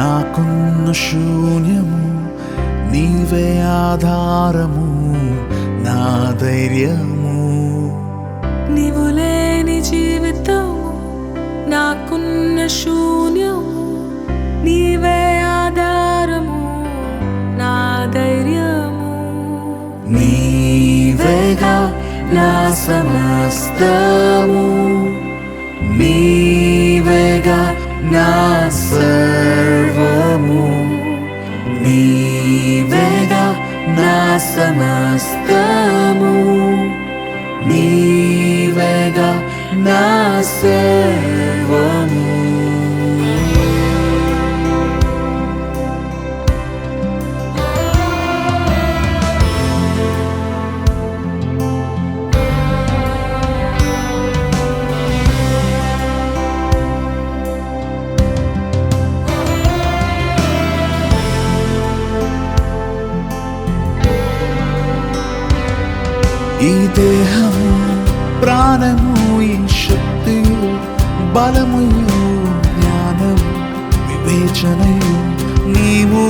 నాకున్న శూన్యము నీవే ఆధారము నా ధైర్యము. నీవు లేని జీవితము నాకున్న శూన్యము నీవే ఆధారము నా ధైర్యము. నీవేగా నా సమస్తము నీవేగా nasceu o E derramou ప్రాణము ఈ శక్తియు? బలముయు జ్ఞానము వివేచనయు నీవు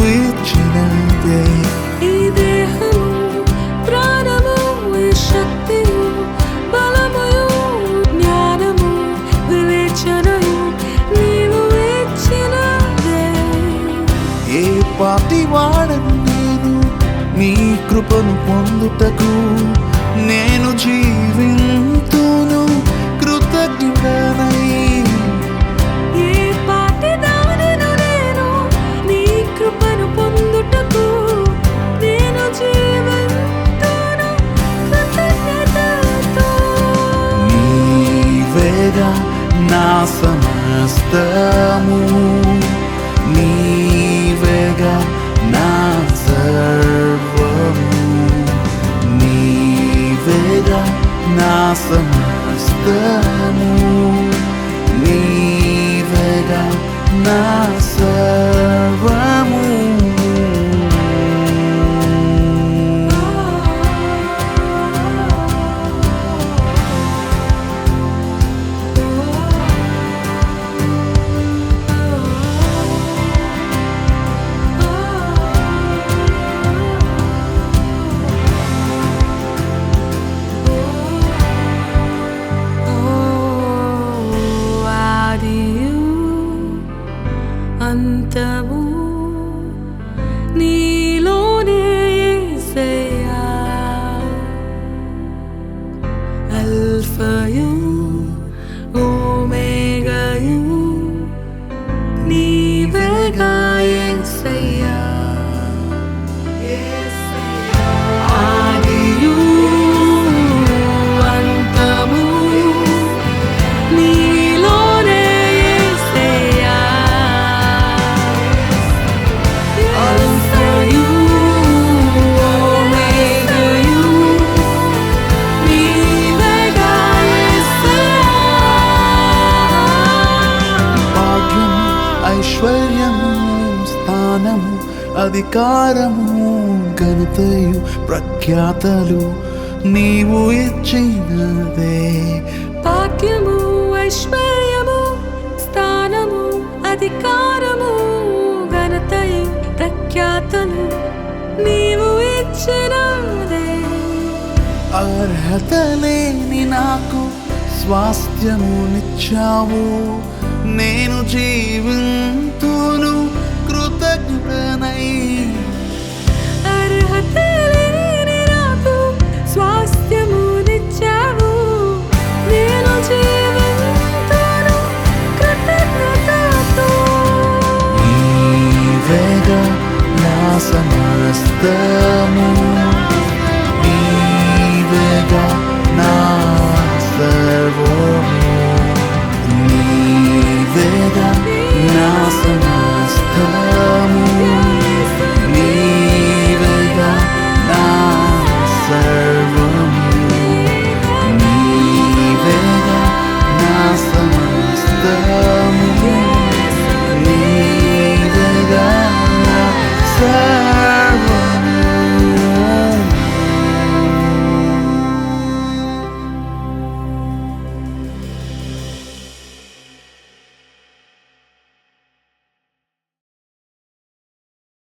ఏ పాటి వాడను నేను నీ కృపను పొందుటకు నేను జీవింతును కృతజ్ఞుడనై. ఏ పాటి దానిను నేను నీ కృపను పొందుటకు నేను జీవింతును కృతజ్ఞతతో. నీవేగా నా సమస్తము. స్థానము అధికారము ఘనతయు ప్రఖ్యాతలు నీవు ఇచ్చినదే. భాగ్యము ఐశ్వర్యము స్థానము అధికారము ఘనతయు ప్రఖ్యాతలు నీవు ఇచ్చినదే. అర్హత లేని నాకు స్వాస్థ్యమునిచ్చావు నేను జీవింతును కృతజ్ఞుడనై అర్హత